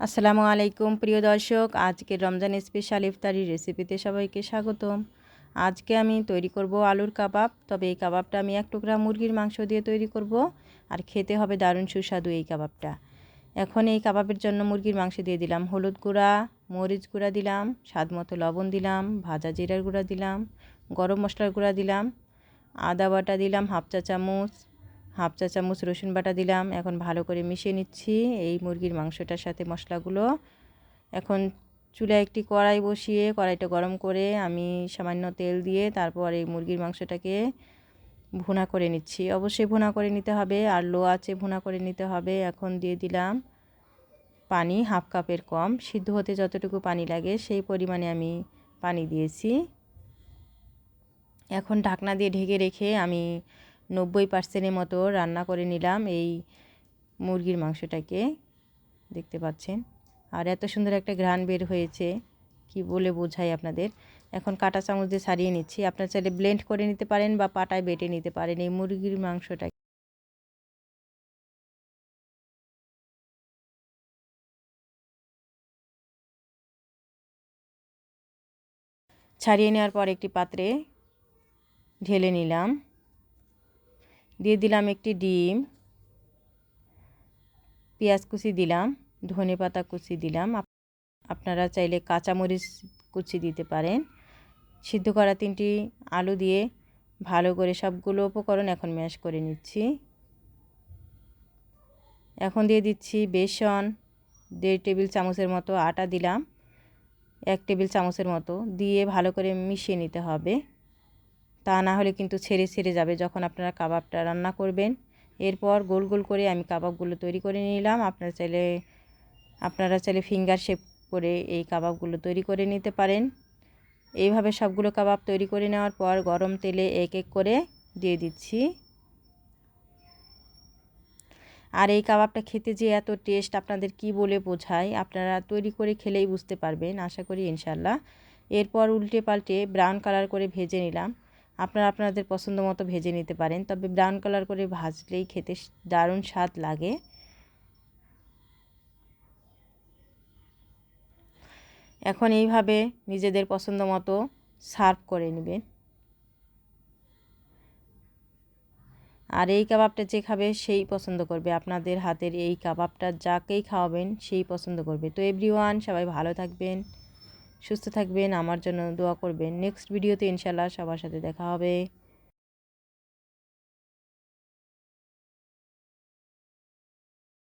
আসসালামু আলাইকুম, প্রিয় দর্শক। আজকে রমজান স্পেশাল ইফতারি রেসিপিতে সবাইকে স্বাগতম। আজকে আমি তৈরি করব আলুর কাবাব। তবে এই কাবাবটা আমি এক টুকরা মুরগির মাংস দিয়ে তৈরি করব। আর খেতে হবে দারুণ সুস্বাদু এই কাবাবটা। এখন এই কাবাবের জন্য মুরগির মাংস দিয়ে দিলাম হলুদ গুঁড়া, মরিচ গুঁড়া দিলাম, স্বাদ মতো লবণ দিলাম, ভাজা জিরার গুঁড়া দিলাম, গরম মশলার গুঁড়া দিলাম, আদা বাটা দিলাম, হাফ চা চামচ হাফ চা চামচ রসুন বাটা দিলাম। এখন ভালো করে মিশিয়ে নিচ্ছি এই মুরগির মাংসটার সাথে মশলাগুলো। এখন চুলায় একটি কড়াই বসিয়ে কড়াইটা গরম করে আমি সামান্য তেল দিয়ে তারপর এই মুরগির মাংসটাকে ভুনা করে নিচ্ছি। অবশ্যই ভুনা করে নিতে হবে আর লো আছে ভুনা করে নিতে হবে। এখন দিয়ে দিলাম পানি হাফ কাপের কম। সিদ্ধ হতে যতটুকু পানি লাগে সেই পরিমাণে আমি পানি দিয়েছি। এখন ঢাকনা দিয়ে ঢেকে রেখে আমি নব্বই পার্সেন্টের মতো রান্না করে নিলাম এই মুরগির মাংসটাকে। দেখতে পাচ্ছেন। আর এত সুন্দর একটা ঘ্রাণ বের হয়েছে। কি বলে বোঝাই আপনাদের? এখন কাটা চামচ দিয়ে সারিয়ে নিচ্ছি। আপনার চাইলে ব্লেন্ড করে নিতে পারেন বা পাটায় বেটে নিতে পারেন এই মুরগির মাংসটা ছাড়িয়ে নেওয়ার পর একটি পাত্রে ঢেলে নিলাম। দিয়ে দিলাম একটি ডিম। পেঁয়াজ কুচি দিলাম, ধনে পাতা কুচি দিলাম। আপনারা চাইলে কাঁচামরিচ কুচি দিতে পারেন। সিদ্ধ করা তিনটি আলু দিয়ে ভালো করে সবগুলো উপকরণ এখন ম্যাশ করে নিচ্ছি। এখন দিয়ে দিচ্ছি বেসন, দেড় টেবিল চামচের মতো আটা দিলাম, এক টেবিল চামচের মতো। দিয়ে ভালো করে মিশিয়ে নিতে হবে। তা না হলে কিন্তু ছেড়ে ছেড়ে যাবে যখন আপনারা কাবাবটা রান্না করবেন। এরপর গোল গোল করে আমি কাবাবগুলো তৈরি করে নিলাম। আপনারা চাইলে আপনারা চাইলে ফিঙ্গার শেপ করে এই কাবাবগুলো তৈরি করে নিতে পারেন। এইভাবে সবগুলো কাবাব তৈরি করে নেওয়ার পর গরম তেলে এক এক করে দিয়ে দিচ্ছি। আর এই কাবাবটা খেতে যে এত টেস্ট আপনাদের কি বলে বোঝায়, আপনারা তৈরি করে খেলেই বুঝতে পারবেন, আশা করি ইনশাল্লাহ এরপর উল্টে পাল্টে ব্রাউন কালার করে ভেজে নিলাম। আপনারা আপনাদের পছন্দ মতো ভেজে নিতে পারেন। তবে ব্রাউন কালার করে ভাজলেই খেতে দারুণ স্বাদ লাগে। এখন এইভাবে নিজেদের পছন্দ মতো সার্ভ করে নেবেন। আর এই কাবাবটা যে খাবে সেই পছন্দ করবে। আপনাদের হাতের এই কাবাবটা যাকেই খাওয়াবেন সেই পছন্দ করবে। তো এভরিওয়ান সবাই ভালো থাকবেন। সুস্থ থাকবেন আমার জন্য দোয়া করবেন। নেক্সট ভিডিওতে ইনশাল্লাহ সবার সাথে দেখা হবে।